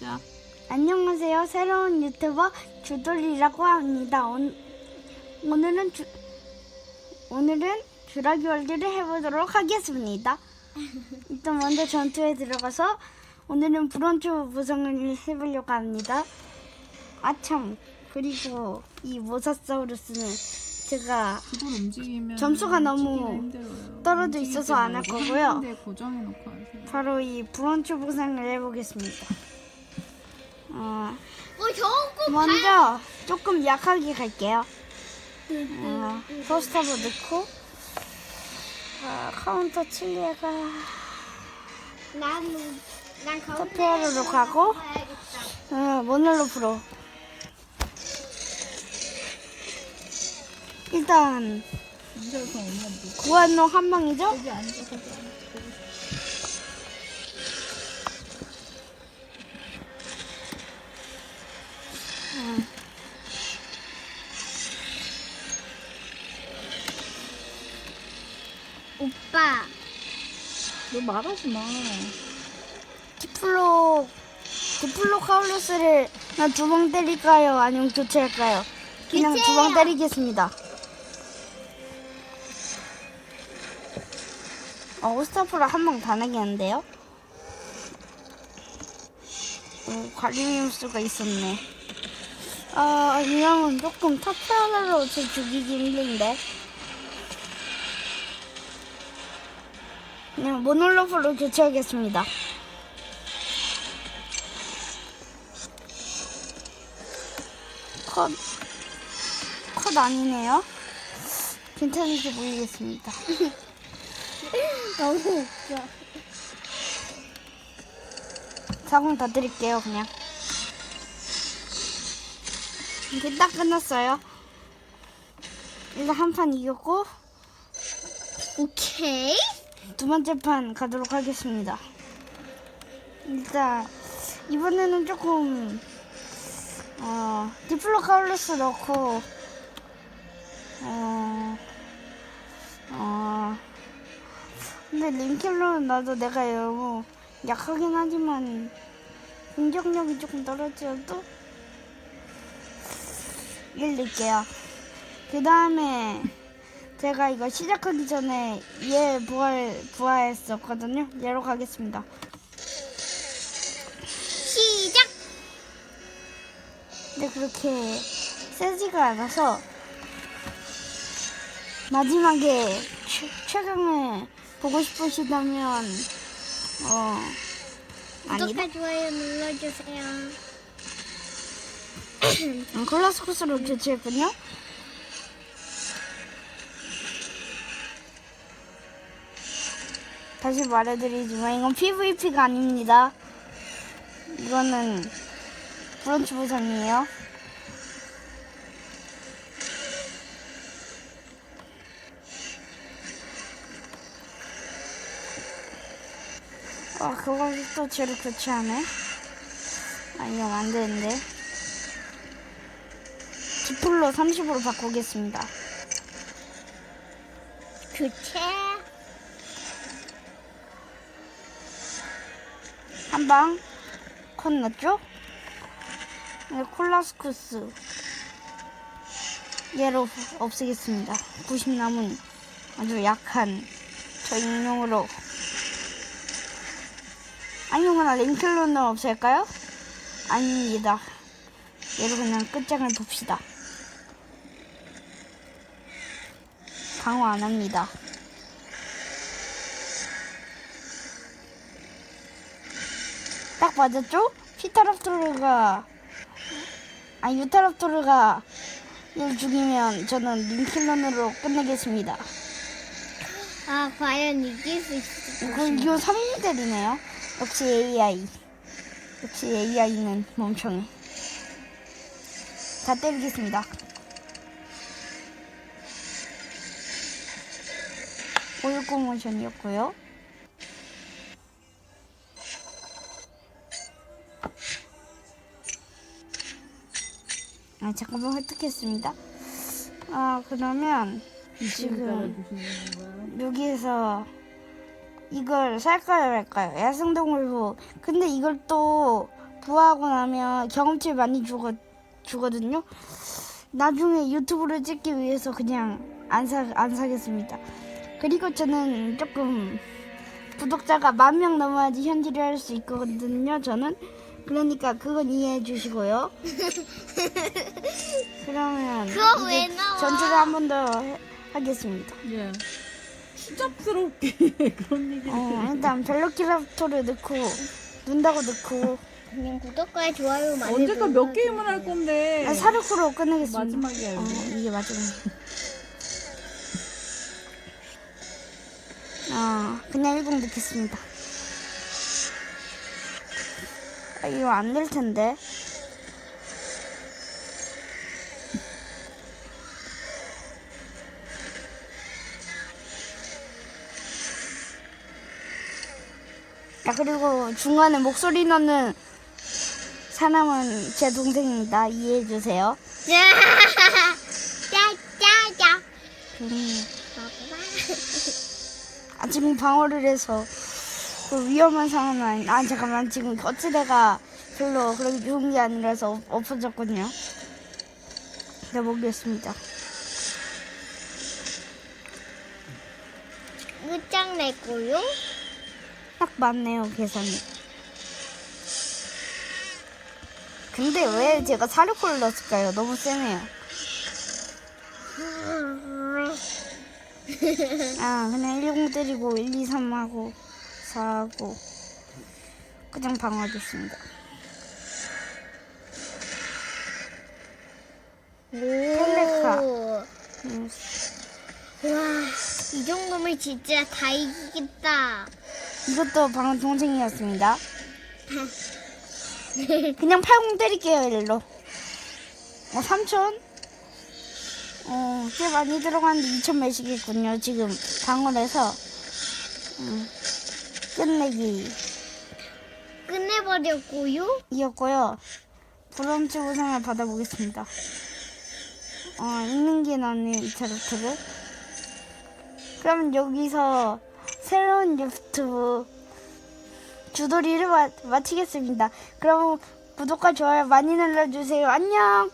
시작. 안녕하세요. 새로운 유튜버 주돌이라고 합니다. 온, 오늘은 주, 오늘은 주라기 월드를 해보도록 하겠습니다. 일단 먼저 전투에 들어가서 오늘은 브론즈 구성을 해보려고 합니다. 아참 그리고 이 모사사우루스는 제가 움직이면 점수가 너무 힘들어요. 떨어져 있어서 때 안할 말고 거고요. 한 군데 고정해 놓고 하세요. 바로 이 브론즈 구성을 해보겠습니다. 어, 뭐 저거 먼저 조금 약하게 갈게요. 어, 포스터도 넣고 어, 카운터 칠리아가 난난 터피아로로 가고 어, 모널로 프로 일단 앉아서 엄마 뭐 구한노 한 방이죠? 너 말하지 마. 디플로 디플로 카울루스를 두방 때릴까요? 아니면 교체할까요? 그냥 두 방. 때리겠습니다. 어, 오스타프로 한방 다 나겠는데요? 어, 관리미수가 있었네. 아, 이 형은 조금 타피아나로 제 죽이기 힘든데. 그냥 모놀로프로 교체하겠습니다. 컷, 컷 아니네요. 괜찮은지 모르겠습니다. 너무 웃겨. 사공 다 드릴게요, 그냥. 이제 딱 끝났어요. 일단 한 판 이겼고, 오케이 두 번째 판 가도록 하겠습니다. 일단, 이번에는 조금, 어, 디플로 카울루스 넣고, 어, 어, 근데 링켈로는 나도 내가 너무 약하긴 하지만, 공격력이 조금 떨어져도, 1 넣을게요. 그 다음에, 제가 이거 시작하기 전에 얘 부활, 부활했었거든요. 얘로 가겠습니다. 시작 근데 그렇게 세지가 않아서 마지막에 최, 최강을 보고 싶으시다면 어 아니다 구독과 좋아요 눌러주세요 음, 클라스 코스로 교체했군요 다시 말해드리지만 이건 PVP가 아닙니다. 이거는 브런치 보상이에요. 아 그걸 또 쟤를 교체하네. 아 이건 안 되는데. 디플로 30으로 바꾸겠습니다. 교체 한방? 컷 났죠? 네, 콜라스쿠스. 얘로 없애겠습니다. 90 남은 아주 약한 저 인용으로. 아니면 링클로는 없앨까요? 아닙니다. 얘로 그냥 끝장을 봅시다. 강화 안 합니다 딱 맞았죠? 피타랍토르가 아니 유타랍토르가 얘를 죽이면 저는 링킬런으로 끝내겠습니다. 아 과연 이길 수 있을 이거 것인가 이거 3모델이네요. 역시 AI. 역시 AI는 멍청해. 다 때리겠습니다. 오일고 모션이었고요. 아 잠깐만 획득했습니다. 아 그러면 지금? 여기에서 이걸 살까요 말까요? 야생동물부. 근데 이걸 또 부하고 나면 경험치 많이 주거, 주거든요. 나중에 유튜브를 찍기 위해서 그냥 안, 사, 안 사겠습니다. 그리고 저는 조금 구독자가 만 명 넘어야지 현질을 할 수 있거든요. 저는 그러니까 그건 이해해 주시고요. 그러면 그거 왜 이제 나와? 전투를 한 번 더 하겠습니다. 예. 수잡스럽게 그런 얘기를. 어, 일단 벨로키랍토를 넣고 눈다고 넣고 그냥 구독과 좋아요 많이 언제까 몇 눌러주세요. 게임을 할 건데. 아, 사르코로 끝내겠습니다. 마지막이야, 어, 이게. 이게 마지막. 아, 그냥 10 넣겠습니다. 아, 이거 안 될 텐데. 아, 그리고 중간에 목소리 넣는 사람은 제 동생입니다. 이해해 주세요. 짜짜짜. 음. 아, 지금 방어를 해서 그 위험한 상황은 아 잠깐만 지금 어찌다가 별로 그렇게 좋은 게 아니라서 엎- 엎어졌군요. 네 보겠습니다. 끝장냈고요. 딱 맞네요 계산이. 근데 왜 제가 사르코를 넣었을까요? 너무 세네요. 아 그냥 10 때리고 1, 2, 3 하고 4 하고 그냥 방어하겠습니다. 펠레카. 오. 음, 와, 이 정도면 진짜 다 이기겠다. 이것도 방금 동생이었습니다. 그냥 80 때릴게요, 일로. 어, 3천? 어, 꽤 많이 들어갔는데 2천 몇이겠군요. 지금 방어를 해서. 음, 끝내기 끝내버렸고요. 이었고요. 브론즈 우상을 받아보겠습니다. 어, 읽는 게 나네요, 2차 루트를. 그럼 여기서 새로운 유튜브 주도리를 마, 마치겠습니다. 그럼 구독과 좋아요 많이 눌러주세요. 안녕!